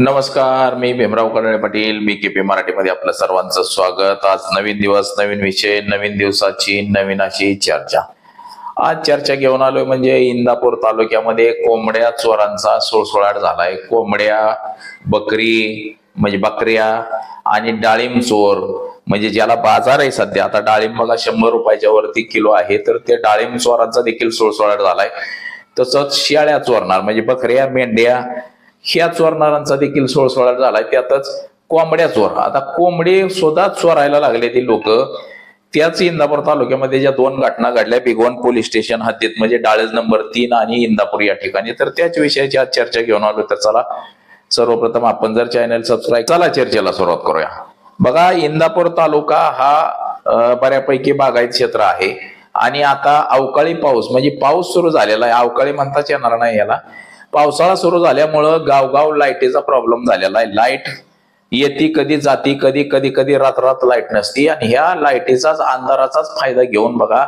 नमस्कार मी Bhimrao Kadale Patil B K P मराठीमध्ये आपलं सर्वांचं स्वागत. आज नवीन दिवस नवीन विषय नवीन दिवसाची नवीन अशी चर्चा. आज चर्चा घेऊन आलोय म्हणजे इंदापूर तालुक्यामध्ये कोंबड्या चोरांचा सोळसोळाट झालाय. कोंबड्या बकरी म्हणजे बकऱ्या आणि डाळिंब चोर. म्हणजे ज्याला बाजार आहे सध्या आता डाळिंब बघा शंभर रुपयाच्या वरती किलो आहे तर ते डाळिंब चोरांचा देखील सोळसोळाट झालाय. तसंच शेळ्या चोरणार म्हणजे बकऱ्या मेंढ्या ह्या चोरणारांचा देखील सोळसोळा झालाय. त्यातच कोंबड्या चोर आता कोंबडी सुद्धा चोरायला लागले ती लोक. त्याच इंदापूर तालुक्यामध्ये ज्या दोन घटना घडल्या बिगवण पोलीस स्टेशन हद्दीत म्हणजे डाळज नंबर तीन आणि इंदापूर या ठिकाणी. तर त्याच विषयाची आज चर्चा घेऊन आलो. तर चला सर्वप्रथम आपण जर चॅनल सबस्क्राईब चला चर्चेला सुरुवात करूया. बघा इंदापूर तालुका हा बऱ्यापैकी बागायत क्षेत्र आहे. आणि आता अवकाळी पाऊस म्हणजे पाऊस सुरू झालेला आहे. अवकाळी म्हणताच येणार नाही याला. पावसाळा सुरू झाल्यामुळं गावगाव लाईटीचा प्रॉब्लेम झालेला आहे. लाइट येते कधी जाती कधी कधी कधी रात रात लाइट नसती. आणि ह्या लाईटीचाच अंधाराचाच फायदा घेऊन बघा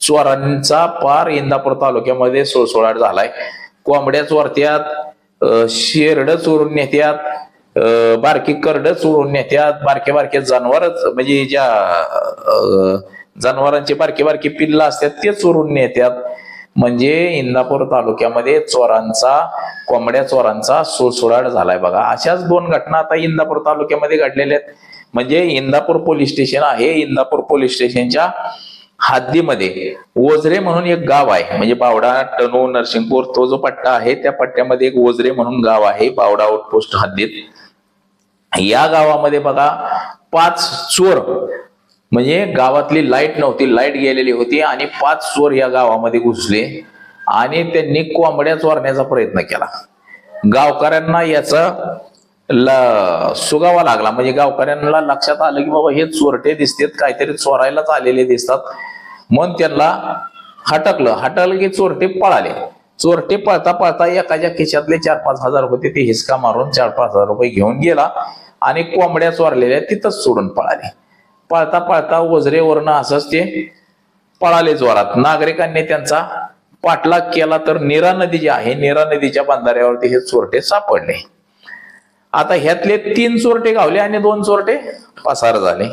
चोरांचा पार इंदापूर तालुक्यामध्ये सुळसुळाट झालाय. कोंबड्या चोरत्यात शेरड चोरून नेत्यात बारकी करड चोरून नेत्यात बारके बारके जनावरच म्हणजे ज्या जनावरांची बारकी बारकी पिल्ला असतात ते चोरून नेत्यात. म्हणजे इंदापूर तालुक्यामध्ये चोरांचा कोंबड्या चोरांचा सुळसुळाट झालाय बघा. अशाच दोन घटना आता इंदापूर तालुक्यामध्ये घडलेल्या आहेत. म्हणजे इंदापूर पोलीस स्टेशन आहे. इंदापूर पोलीस स्टेशनच्या हद्दीमध्ये ओझरे म्हणून एक गाव आहे. म्हणजे बावडा टणू नरसिंगपूर तो जो पट्टा आहे त्या पट्ट्यामध्ये एक ओझरे म्हणून गाव आहे. बावडा आउटपोस्ट हद्दीत. या गावामध्ये बघा पाच चोर म्हणजे गावातली लाइट नव्हती लाइट गेलेली होती आणि पाच चोर या गावामध्ये घुसले आणि त्यांनी कोंबड्या चोरण्याचा प्रयत्न केला. गावकऱ्यांना याचा सुगावा लागला. म्हणजे गावकऱ्यांना लक्षात आलं की बाबा हे चोरटे दिसतात काहीतरी चोरायलाच आलेले दिसतात. म्हणून त्यांना हटकलं. हटकलं की चोरटे पळाले. चोरटे पळता पळता एकाच्या खिशातले चार पाच हजार होते ते हिसका मारून चार पाच हजार रुपये घेऊन गेला आणि कोंबड्या चोरलेल्या तिथंच सोडून पळाले. पळता पळता वजरेवरनं असंच ते पळाले जोरात. नागरिकांनी त्यांचा पाठलाग केला तर नीरा नदी जी आहे नीरा नदीच्या बांधाऱ्यावरती हे चोरटे सापडले. आता ह्यातले तीन चोरटे गावले आणि दोन चोरटे पसार झाले.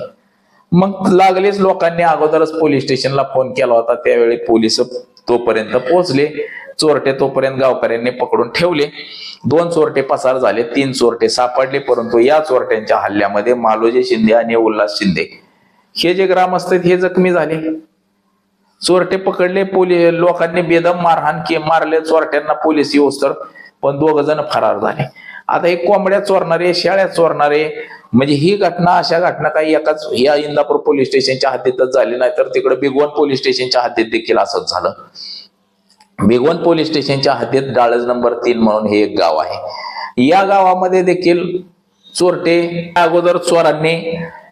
मग लागलेच लोकांनी अगोदरच पोलीस स्टेशनला फोन केला होता. त्यावेळी पोलीस तोपर्यंत पोहोचले. चोरटे तोपर्यंत गावकऱ्यांनी पकडून ठेवले. दोन चोरटे पसार झाले तीन चोरटे सापडले परंतु या चोरट्यांच्या हल्ल्यामध्ये मालोजी शिंदे आणि उल्हास शिंदे हे जे ग्रामस्थ आहेत हे जखमी झाले. चोरटे पकडले पोलीस लोकांनी बेदम मारहाण के मारले चोरट्यांना पोलीस येऊस तर पण दोघ जण फरार झाले. आता हे कोंबड्या चोरणारे शाळ्या चोरणारे म्हणजे ही घटना अशा घटना काही एकाच या इंदापूर पोलीस स्टेशनच्या हद्दीतच झाली नाही तर तिकडे बिगवन पोलीस स्टेशनच्या हद्दीत देखील असंच झालं. बिगवन पोलीस स्टेशनच्या हद्दीत डाळज नंबर तीन म्हणून हे एक गाव आहे. या गावामध्ये देखील चोरटे अगोदर चोरांनी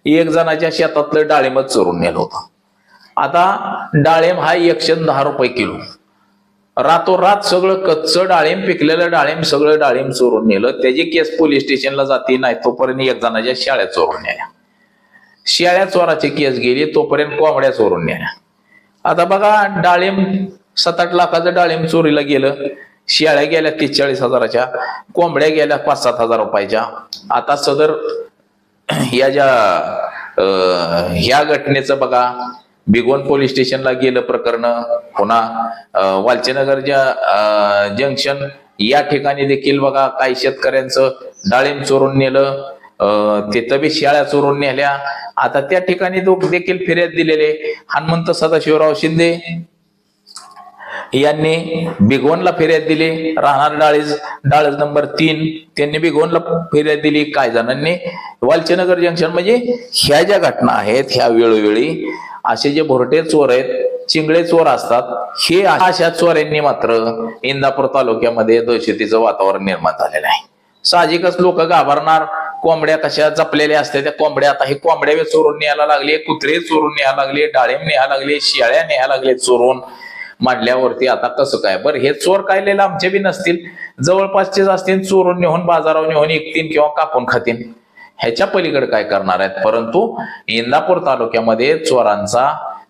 एक जणाच्या शेतातलं डाळिंबच चोरून नेलं होतं. आता डाळिंब हा एकशे दहा रुपये किलो. रातोरात सगळं कच्चं डाळिंब पिकलेलं डाळिंब सगळं डाळिंब चोरून नेलं. त्याची केस पोलीस स्टेशनला जाते नाही तोपर्यंत एक जणाच्या शाळ्या चोरून नेल्या. शेळ्या चोराची केस गेली तोपर्यंत कोंबड्या चोरून नेल्या. आता बघा डाळिंब सात आठ लाखाचं डाळिंब चोरीला गेलं. शेळ्या गेल्या तीस चाळीस हजाराच्या कोंबड्या गेल्या पाच सात हजार रुपयाच्या. आता सदर या ज्या ह्या घटनेचं बघा. बिगोन पोलीस स्टेशनला गेलं प्रकरण पुन्हा अं, जंक्शन या ठिकाणी देखील बघा काही शेतकऱ्यांचं डाळिंब चोरून नेलं ते तिथं बी शेळ्या चोरून नेल्या. आता त्या ठिकाणी तो देखील फिर्याद दिलेले हनुमंत सदाशिवराव शिंदे यांनी बिगवणला फिर्याद दिली. राहणार डाळीज डाळज नंबर तीन त्यांनी बिगवणला फिर्याद दिली. काय जणांनी वालचनगर जंक्शन म्हणजे ह्या ज्या घटना आहेत ह्या वेळोवेळी असे जे भोरटे चोर आहेत चिंगळे चोर असतात हे अशा चोरांनी मात्र इंदापूर तालुक्यामध्ये दहशतीचं वातावरण निर्माण झालेलं आहे. साहजिकच लोक घाबरणार. कोंबड्या कशा जपलेल्या असतात त्या कोंबड्या. आता हे कोंबड्या चोरून न्यायला लागले कुत्रे चोरून न्यायला लागले डाळिंब न्यायला लागले शेळ्या न्यायला लागले चोरून. मांडल्यावरती आता कसं काय? बरं हे चोर काय आमचे बी नसतील. जवळपासचेच असतील चोरून नेऊन बाजारावर नेऊन विकतील किंवा कापून खातील ह्याच्या पलीकडे काय करणार आहेत? परंतु इंदापूर तालुक्यामध्ये चोरांचा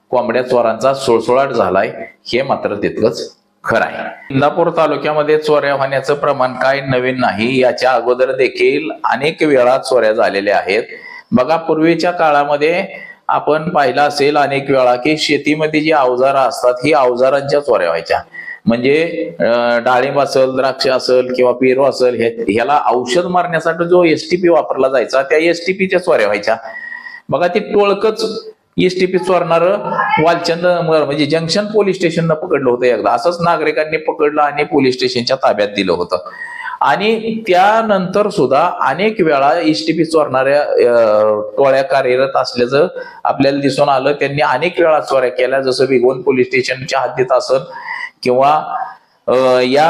कोंबड्या चोरांचा सुळसुळाट झालाय. हे मात्र तितकंच खरं आहे. इंदापूर तालुक्यामध्ये चोऱ्या होण्याचं प्रमाण काय नवीन नाही याच्या अगोदर देखील अनेक वेळा चोऱ्या झालेल्या आहेत. बघा पूर्वीच्या काळामध्ये आपण पाहिलं असेल अनेक वेळा की शेतीमध्ये जी अवजारं असतात ही अवजारांच्या चोऱ्या व्हायच्या. म्हणजे डाळिंब असेल द्राक्ष असेल किंवा पेरू असेल ह्याला औषध मारण्यासाठी जो एसटीपी वापरला जायचा त्या एसटीपीच्या चोऱ्या व्हायच्या. बघा ती टोळकच एसटीपी चोरणार वालचंद म्हणजे जंक्शन पोलीस स्टेशननं पकडलं होतं एकदा. असंच नागरिकांनी पकडलं आणि पोलीस स्टेशनच्या ताब्यात दिलं होतं. आणि त्यानंतर सुद्धा अनेक वेळा एसटीपी चोरणाऱ्या टोळ्या कार्यरत असल्याचं आपल्याला दिसून आलं. त्यांनी अनेक वेळा चोऱ्या केल्या. जसं विगोन पोलीस स्टेशनच्या हद्दीत असत किंवा या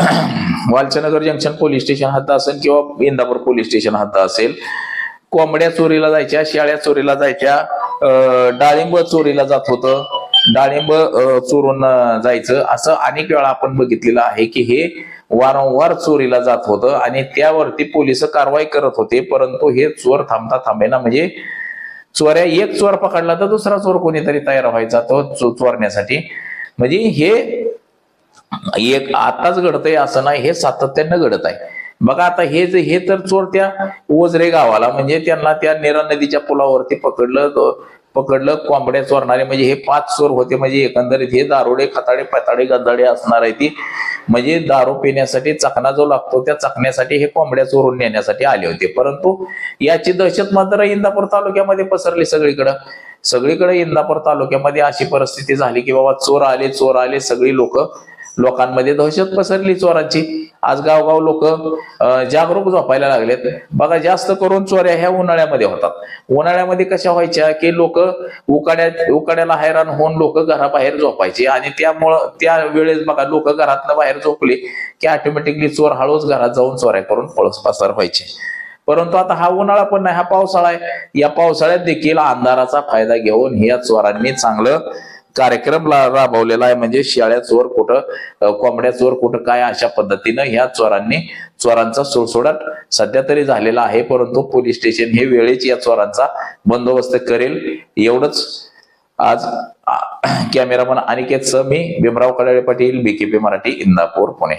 वालचनगर जंक्शन पोलीस स्टेशन हद्द असेल किंवा इंदापूर पोलीस स्टेशन हद्द असेल. कोंबड्या चोरीला जायच्या शेळ्या चोरीला जायच्या डाळिंब चोरीला जात होतं. डाळिंब चोरून जायचं. असं अनेक वेळा आपण बघितलेलं आहे की हे वारंवार चोरीला जात होतं आणि त्यावरती पोलीस कारवाई करत होते परंतु हे चोर थांबता थांबेना म्हणजे चोऱ्या एक चोर पकडला तर दुसरा चोर कोणीतरी तयार व्हायचा तो चोरण्यासाठी. म्हणजे हे एक आताच घडतंय असं नाही हे सातत्यानं घडत आहे बघा आता हे जे हे तर चोर त्या ओझरे गावाला म्हणजे त्यांना त्या नेरा नदीच्या पुलावरती पकडलं पकडलं कोंबड्या चोरणारे. म्हणजे हे पाच चोर होते म्हणजे एकंदरीत हे दारुडे खताडे पताडे गद्दाडे असणार आहे ती. म्हणजे दारू पिण्यासाठी चकना जो लागतो त्या चकण्यासाठी हे कोंबड्या चोरून नेण्यासाठी आले होते. परंतु याची दहशत मात्र इंदापूर तालुक्यामध्ये पसरली सगळीकडं. सगळीकडे इंदापूर तालुक्यामध्ये अशी परिस्थिती झाली की बाबा चोर आले चोर आले सगळी लोक लोकांमध्ये दहशत पसरली चोरांची. आज गावगाव लोक जागरूक झोपायला लागलेत. बघा जास्त करून चोऱ्या ह्या उन्हाळ्यामध्ये होतात. उन्हाळ्यामध्ये कशा व्हायच्या की लोक उकाड्यात उकाड्याला हैराण होऊन लोक घराबाहेर झोपायचे. आणि त्यामुळं त्या वेळेस बघा लोक घरातनं बाहेर झोपले की ऑटोमॅटिकली चोर हळूच घरात जाऊन चोऱ्या करून पळस पसार व्हायचे. परंतु आता हा उन्हाळा पण नाही हा पावसाळा आहे. या पावसाळ्यात देखील अंधाराचा फायदा घेऊन या चोरांनी चांगलं कार्यक्रम राबवलेला आहे. म्हणजे शेळ्या चोर कुठं कोंबड्या चोर कुठं काय अशा पद्धतीनं ह्या चोरांनी चोरांचा सोडसोडाट सध्या तरी झालेला आहे. परंतु पोलीस स्टेशन हे वेळेच या चोरांचा बंदोबस्त करेल. एवढंच आज कॅमेरामन अनिकेत सह मी भीमराव कडाळे पाटील बीकेपी मराठी इंदापूर पुणे.